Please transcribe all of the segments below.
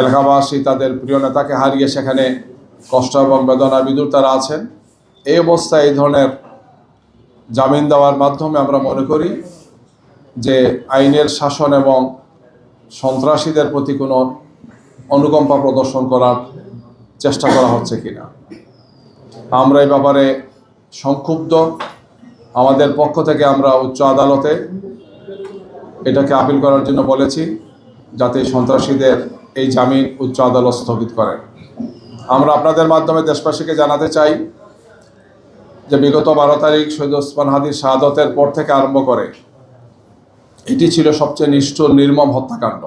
এলাকাবাসী তাদের প্রিয় নেতাকে হারিয়ে সেখানে কষ্ট এবং বেদনা বিদুর তারা আছেন। এই অবস্থায় এই ধরনের জামিন দেওয়ার মাধ্যমে আমরা মনে করি যে আইনের শাসন এবং সন্ত্রাসীদের প্রতি কোনো অনুকম্পা প্রদর্শন করার চেষ্টা করা হচ্ছে কিনা। আমরা এই ব্যাপারে সংক্ষুব্ধ। আমাদের পক্ষ থেকে আমরা উচ্চ আদালতে এটাকে আপিল করার জন্য বলেছি যাতে সন্ত্রাসীদের এই জামিন উচ্চ আদালত স্থগিত করেন। আমরা আপনাদের মাধ্যমে দেশবাসীকে জানাতে চাই যে বিগত বারো তারিখ সৈয়দ ওসমান হাদির শাহাদতের পর থেকে আরম্ভ করে এটি ছিল সবচেয়ে নিষ্ঠুর, নির্মম হত্যাকাণ্ড।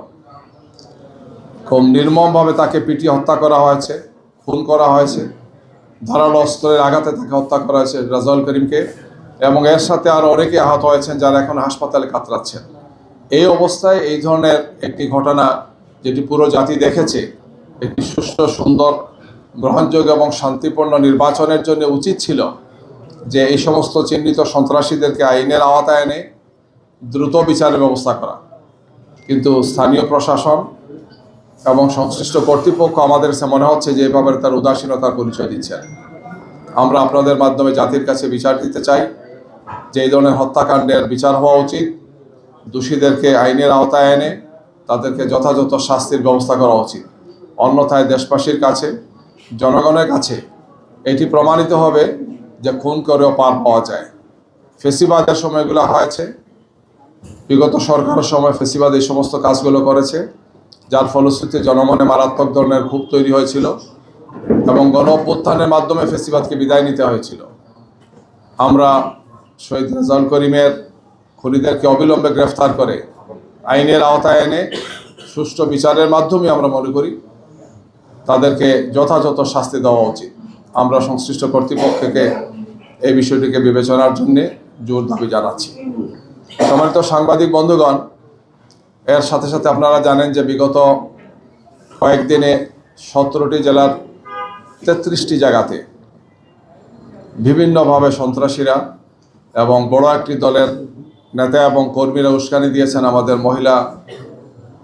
খুব নির্মমভাবে তাকে পিটিয়ে হত্যা করা হয়েছে, খুন করা হয়েছে, ধারালো অস্ত্রের আঘাতে তাকে হত্যা করা হয়েছে রাজাউল করিমকে এবং এর সাথে আরও অনেকে আহত হয়েছেন যারা এখন হাসপাতালে কাতরাচ্ছেন। এই অবস্থায় এই ধরনের একটি ঘটনা যেটি পুরো জাতি দেখেছে, একটি সুষ্ঠু, সুন্দর, গ্রহণযোগ্য এবং শান্তিপূর্ণ নির্বাচনের জন্য উচিত ছিল যে এই সমস্ত চিহ্নিত সন্ত্রাসীদেরকে আইনের আওতায় এনে দ্রুত বিচারের ব্যবস্থা করা। কিন্তু স্থানীয় প্রশাসন এবং সংশ্লিষ্ট কর্তৃপক্ষ আমাদের কাছে মনে হচ্ছে যে ব্যাপারে তার উদাসীনতার পরিচয় দিচ্ছেন আমরা আপনাদের মাধ্যমে জাতির কাছে বিচার দিতে চাই যে এই ধরনের হত্যাকাণ্ডের বিচার হওয়া উচিত। দোষীদেরকে আইনের আওতায় এনে তাদেরকে যথাযথ শাস্তির ব্যবস্থা করা উচিত। অন্যথায় দেশবাসীর কাছে, জনগণের কাছে এটি প্রমাণিত হবে যে খুন করেও পার পাওয়া যায়। ফেসিবাদের সময়গুলো হয়েছে। বিগত সরকারের সময় ফেসিবাদ এই সমস্ত কাজগুলো করেছে, যার ফলশ্রুতিতে জনমনে মারাত্মক ধরনের ক্ষোভ তৈরি হয়েছিল এবং গণ অভ্যুত্থানের মাধ্যমে ফেসিবাদকে বিদায় নিতে হয়েছিল। আমরা শহীদ রেজাউল করিমের খুনিদেরকে অবিলম্বে গ্রেফতার করে আইনের আওতায় এনে সুষ্ঠু বিচারের মাধ্যমে আমরা মনে করি তাদেরকে যথাযথ শাস্তি দেওয়া উচিত। আমরা সংশ্লিষ্ট কর্তৃপক্ষকে এই বিষয়টিকে বিবেচনার জন্যে জোর দাবি জানাচ্ছি। সম্মানিত সাংবাদিক বন্ধুগণ, এর সাথে সাথে আপনারা জানেন যে বিগত কয়েকদিনে সতেরোটি জেলার তেত্রিশটি জায়গাতে বিভিন্নভাবে সন্ত্রাসীরা এবং বড় একটি দলের নেতা এবং কর্মীরা উস্কানি দিয়েছেন আমাদের মহিলা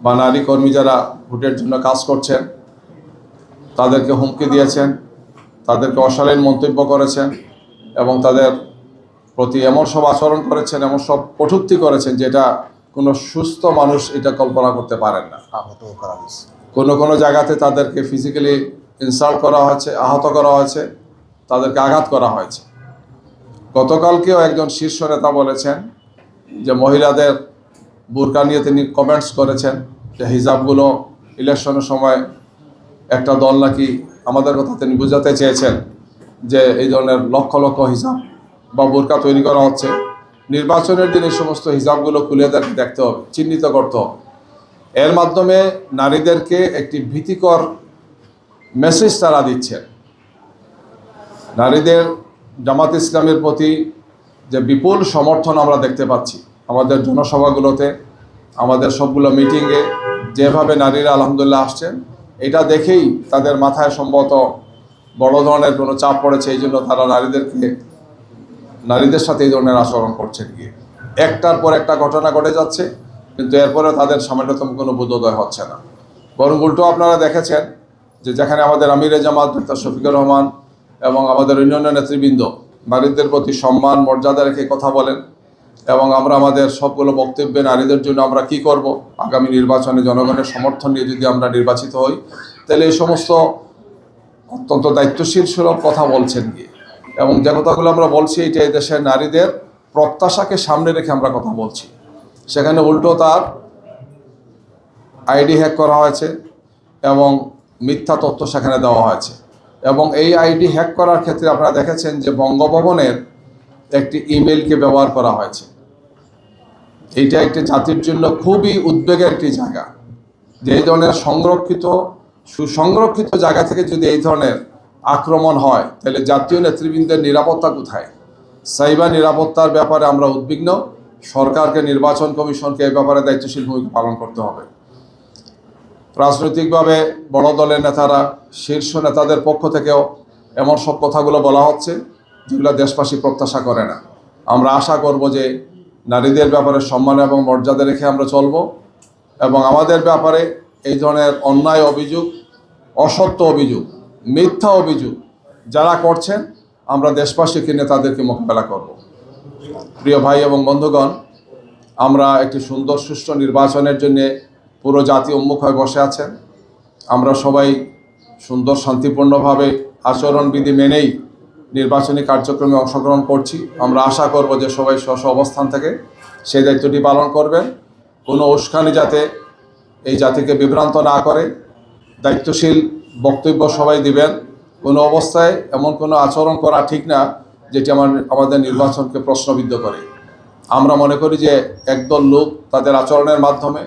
বা নারী কর্মী যারা ভোটের জন্য কাজ করছেন, তাদেরকে হুমকি দিয়েছেন, তাদেরকে অশালীন মন্তব্য করেছেন এবং তাদের প্রতি এমন সব আচরণ করেছেন, এমন সব কটূক্তি করেছেন যেটা কোনো সুস্থ মানুষ এটা কল্পনা করতে পারেন না। কোনো কোনো জায়গাতে তাদেরকে ফিজিক্যালি ইনসাল্ট করা হয়েছে, আহত করা হয়েছে, তাদেরকে আঘাত করা হয়েছে। গতকালকেও একজন শীর্ষ নেতা বলেছেন যে মহিলাদের বোরকা নিয়ে তিনি কমেন্টস করেছেন যে হিজাবগুলো ইলেকশনের সময় একটা দল নাকি আমাদের কথা তিনি বুঝাতে চেয়েছেন যে এই ধরনের লক্ষ লক্ষ হিসাব বা বোরকা তৈরি করা হচ্ছে। নির্বাচনের দিন এই সমস্ত হিসাবগুলো খুলে দেখতে হবে, চিহ্নিত করতে হবে। এর মাধ্যমে নারীদেরকে একটি ভীতিকর মেসেজ তারা দিচ্ছেন। নারীদের জামাত ইসলামের প্রতি যে বিপুল সমর্থন আমরা দেখতে পাচ্ছি। আমাদের জনসভাগুলোতে, আমাদের সবগুলো মিটিংয়ে যেভাবে নারীরা আলহামদুলিল্লাহ আসছেন, এটা দেখেই তাদের মাথায় সম্ভবত বড় ধরনের কোনো চাপ পড়েছে, এই জন্য তারা নারীদেরকে, নারীদের সাথে এই ধরনের আচরণ করছেন গিয়ে। একটার পর একটা ঘটনা ঘটে যাচ্ছে, কিন্তু এরপরে তাদের সামান্যতম কোনো বোধোদয় হচ্ছে না। বরং উল্টো আপনারা দেখেছেন যে যেখানে আমাদের আমিরে জামাত ডাক্তার শফিকুর রহমান এবং আমাদের অন্যান্য নেতৃবৃন্দ নারীদের প্রতি সম্মান, মর্যাদা রেখে কথা বলেন এবং আমরা আমাদের সবগুলো বক্তব্যে নারীদের জন্য আমরা কি করব? আগামী নির্বাচনে জনগণের সমর্থন নিয়ে যদি আমরা নির্বাচিত হই, তাহলে এই সমস্ত অত্যন্ত দায়িত্বশীল সুলভ কথা বলছেন গিয়ে। এবং যে কথাগুলো আমরা বলছি, এটা দেশের নারীদের প্রত্যাশাকে সামনে রেখে আমরা কথা বলছি। সেখানে উল্টো তার আইডি হ্যাক করা হয়েছে এবং মিথ্যা তথ্য সেখানে দেওয়া হয়েছে। এবং এই আইডি হ্যাক করার ক্ষেত্রে আপনারা দেখেছেন যে বঙ্গভবনের একটি ইমেলকে ব্যবহার করা হয়েছে। এইটা একটি জাতির জন্য খুবই উদ্বেগের একটি জায়গা। যে এই ধরনের সংরক্ষিত, সুসংরক্ষিত জায়গা থেকে যদি এই ধরনের আক্রমণ হয়, তাহলে জাতীয় নেতৃবৃন্দের নিরাপত্তা কোথায়? সাইবার নিরাপত্তার ব্যাপারে আমরা উদ্বিগ্ন। সরকারকে, নির্বাচন কমিশনকে এই ব্যাপারে দায়িত্বশীল ভূমিকা পালন করতে হবে। রাজনৈতিকভাবে বড় দলের নেতারা, শীর্ষ নেতাদের পক্ষ থেকেও এমন সব কথাগুলো বলা হচ্ছে যেগুলো দেশবাসী প্রত্যাশা করে না। আমরা আশা করব যে নারীদের ব্যাপারে সম্মান এবং মর্যাদা রেখে আমরা চলব এবং আমাদের ব্যাপারে এই ধরনের অন্যায় অভিযোগ, অসত্য অভিযোগ, মিথ্যা অভিযোগ যারা করছেন, আমরা দেশবাসীকে নিয়ে তাদেরকে মোকাবেলা করব। প্রিয় ভাই এবং বন্ধুগণ, আমরা একটি সুন্দর সুষ্ঠু নির্বাচনের জন্য পুরো জাতি উন্মুখ হয়ে বসে আছেন। আমরা সবাই সুন্দর, শান্তিপূর্ণভাবে আচরণবিধি মেনেই নির্বাচনী কার্যক্রমে অংশগ্রহণ করছি। আমরা আশা করব যে সবাই স্ব অবস্থান থেকে সেই দায়িত্বটি পালন করবেন। কোনো উস্কানি যাতে এই জাতিকে বিভ্রান্ত না করে, দায়িত্বশীল বক্তব্য সবাই দিবেন। কোনো অবস্থায় এমন কোনো আচরণ করা ঠিক না, যেটি আমার, আমাদের নির্বাচনকে প্রশ্নবিদ্ধ করে। আমরা মনে করি যে একদল লোক তাদের আচরণের মাধ্যমে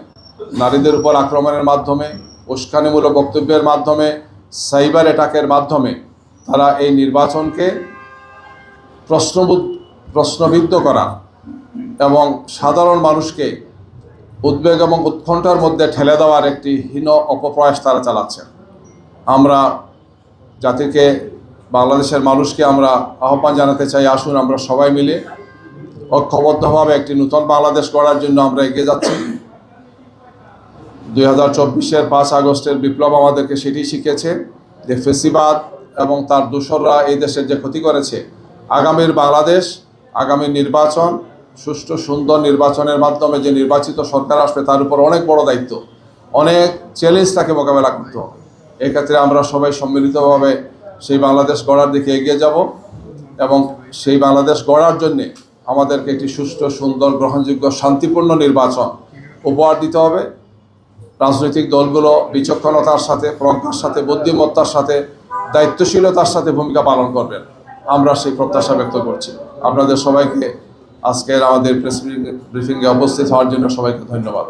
নারীদের উপর আক্রমণের মাধ্যমে, উস্কানিমূলক বক্তব্যের মাধ্যমে, সাইবার অ্যাটাকের মাধ্যমে তারা এই নির্বাচনকে প্রশ্নবুদ্ধ প্রশ্নবিদ্ধ করা এবং সাধারণ মানুষকে উদ্বেগ এবং উৎকণ্ঠার মধ্যে ঠেলে দেওয়ার একটি হীন অপপ্রয়াস তারা চালাচ্ছেন আমরা জাতিকে, বাংলাদেশের মানুষকে আমরা আহ্বান জানাতে চাই, আসুন আমরা সবাই মিলে ঐক্যবদ্ধভাবে একটি নূতন বাংলাদেশ গড়ার জন্য আমরা এগিয়ে যাচ্ছি। দুই হাজার চব্বিশের পাঁচ আগস্টের বিপ্লব আমাদেরকে সেটি শিখেছে যে ফেসিবাদ এবং তার দূষররা এই দেশের যে ক্ষতি করেছে, আগামীর বাংলাদেশ আগামী নির্বাচন, সুষ্ঠু সুন্দর নির্বাচনের মাধ্যমে যে নির্বাচিত সরকার আসবে তার উপর অনেক বড় দায়িত্ব। অনেক চ্যালেঞ্জ তাকে মোকাবেলা করতে হবে। এক্ষেত্রে আমরা সবাই সম্মিলিতভাবে সেই বাংলাদেশ গড়ার দিকে এগিয়ে যাব এবং সেই বাংলাদেশ গড়ার জন্যে আমাদেরকে একটি সুষ্ঠু, সুন্দর, গ্রহণযোগ্য, শান্তিপূর্ণ নির্বাচন উপহার দিতে হবে। রাজনৈতিক দলগুলো বিচক্ষণতার সাথে, প্রজ্ঞার সাথে, বুদ্ধিমত্তার সাথে, দায়িত্বশীলতার সাথে ভূমিকা পালন করবেন। আমরা সেই প্রত্যাশা ব্যক্ত করছি। আপনাদের সবাইকে আজকের আমাদের প্রেস ব্রিফিংয়ে উপস্থিত হওয়ার জন্য সবাইকে ধন্যবাদ।